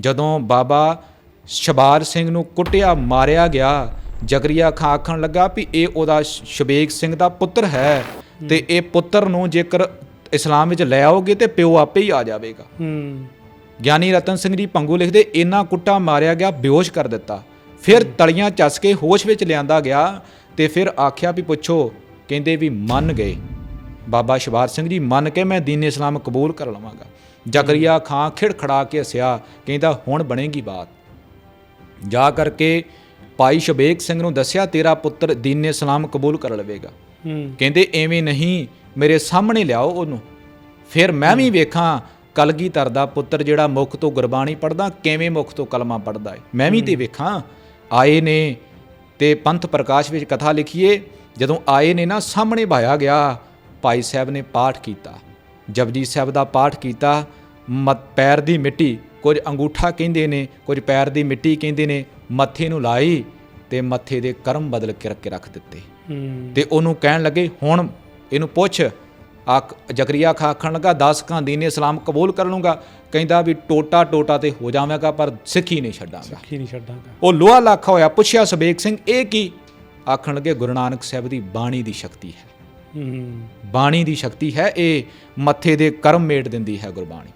ਜਦੋਂ ਬਾਬਾ ਸ਼ਬਾਰ ਸਿੰਘ ਨੂੰ ਕੁੱਟਿਆ ਮਾਰਿਆ ਗਿਆ ਜਗਰੀਆ ਖਾਂ ਆਖਣ ਲੱਗਾ ਵੀ ਇਹ ਉਹਦਾ ਸ਼- ਸ਼ਬੇਗ ਸਿੰਘ ਦਾ ਪੁੱਤਰ ਹੈ ਤੇ ਇਹ ਪੁੱਤਰ ਨੂੰ ਜੇਕਰ ਇਸਲਾਮ ਵਿੱਚ ਲੈ ਆਓਗੇ ਤੇ ਪਿਓ ਆਪੇ ਹੀ ਆ ਜਾਵੇਗਾ। ਹੂੰ। ਗਿਆਨੀ ਰਤਨ ਸਿੰਘ ਜੀ ਪੰਗੂ ਲਿਖਦੇ ਇੰਨਾ ਕੁੱਟਾ ਮਾਰਿਆ ਗਿਆ ਬੇਹੋਸ਼ ਕਰ ਦਿੱਤਾ। ਫਿਰ ਤਲੀਆਂ ਚੱਸ ਕੇ ਹੋਸ਼ ਵਿੱਚ ਲਿਆਂਦਾ ਗਿਆ ਤੇ ਫਿਰ ਆਖਿਆ ਵੀ ਪੁੱਛੋ ਕਹਿੰਦੇ ਵੀ ਮੰਨ ਗਏ। ਬਾਬਾ ਸ਼ਬਾਰ ਸਿੰਘ ਜੀ ਮੰਨ ਕੇ ਮੈਂ ਦੀਨ ਇਸਲਾਮ ਕਬੂਲ ਕਰ ਲਵਾਂਗਾ। ਜ਼ਕਰੀਆ ਖਾਂ ਖਿੜਖੜਾ ਕੇ ਹੱਸਿਆ ਕਹਿੰਦਾ ਹੁਣ ਬਣੇਗੀ ਬਾਤ। ਜਾ ਕਰਕੇ ਭਾਈ ਸ਼ਬੇਕ ਸਿੰਘ ਨੂੰ ਦੱਸਿਆ ਤੇਰਾ ਪੁੱਤਰ ਦੀਨ ਇਸਲਾਮ ਕਬੂਲ ਕਰ ਲਵੇਗਾ। ਕਹਿੰਦੇ ਐਵੇਂ ਨਹੀਂ ਮੇਰੇ ਸਾਹਮਣੇ ਲਿਆਓ ਉਹਨੂੰ। ਫਿਰ ਮੈਂ ਵੀ ਵੇਖਾਂ ਕਲਗੀਧਰ ਦਾ ਪੁੱਤਰ ਜਿਹੜਾ ਮੁਖ ਤੋਂ ਗੁਰਬਾਣੀ ਪੜਦਾ ਕਿਵੇਂ ਮੁਖ ਤੋਂ ਕਲਮਾ ਪੜਦਾ ਹੈ ਮੈਂ ਵੀ ਤੇ ਵੇਖਾਂ ਆਏ ਨੇ ਤੇ ਪੰਥ ਪ੍ਰਕਾਸ਼ ਵਿੱਚ ਕਥਾ ਲਿਖੀਏ ਜਦੋਂ ਆਏ ਨੇ ਨਾ ਸਾਹਮਣੇ ਭਾਇਆ ਗਿਆ ਭਾਈ ਸਾਹਿਬ ਨੇ ਪਾਠ ਕੀਤਾ। ਜਪਜੀ ਸਾਹਿਬ ਦਾ ਪਾਠ ਕੀਤਾ ਮਤ ਪੈਰ ਦੀ ਮਿੱਟੀ ਕੁਝ ਅੰਗੂਠਾ ਕਹਿੰਦੇ ਨੇ ਕੁਝ ਪੈਰ ਦੀ ਮਿੱਟੀ ਕਹਿੰਦੇ ਨੇ ਮੱਥੇ ਨੂੰ ਲਾਈ ਤੇ ਮੱਥੇ ਦੇ ਕਰਮ ਬਦਲ ਕੇ ਰੱਖ- ਕੇ ਰੱਖ ਦਿੱਤੇ। ਤੇ ਉਹਨੂੰ ਕਹਿਣ ਲੱਗੇ ਹੁਣ ਇਹਨੂੰ ਪੁੱਛ ਆਖ ਜ਼ਕਰੀਆ ਖਾ ਆਖਣ ਲੱਗਾ 10 ਕਾਂ ਦੀਨੇ ਇਸਲਾਮ ਕਬੂਲ ਕਰ ਲੂੰਗਾ। ਕਹਿੰਦਾ ਵੀ ਟੋਟਾ ਟੋਟਾ ਤੇ ਹੋ ਜਾਵਾਂਗਾ ਪਰ ਸਿੱਖੀ ਨਹੀਂ ਛੱਡਾਂਗਾ। ਕੀ ਨਹੀਂ ਛੱਡਾਂਗਾ। ਉਹ ਲੋਹਾ ਲੱਖਾ ਹੋਇਆ ਪੁੱਛਿਆ ਸਬੇਕ ਸਿੰਘ ਇਹ ਕੀ? ਆਖਣ ਲੱਗੇ ਗੁਰੂ ਨਾਨਕ ਸਾਹਿਬ ਦੀ ਬਾਣੀ ਦੀ ਸ਼ਕਤੀ ਹੂੰ। ਬਾਣੀ ਦੀ ਸ਼ਕਤੀ ਹੈ ਇਹ ਮੱਥੇ ਦੇ ਕਰਮ ਮੇਟ ਦਿੰਦੀ ਹੈ ਗੁਰਬਾਣੀ।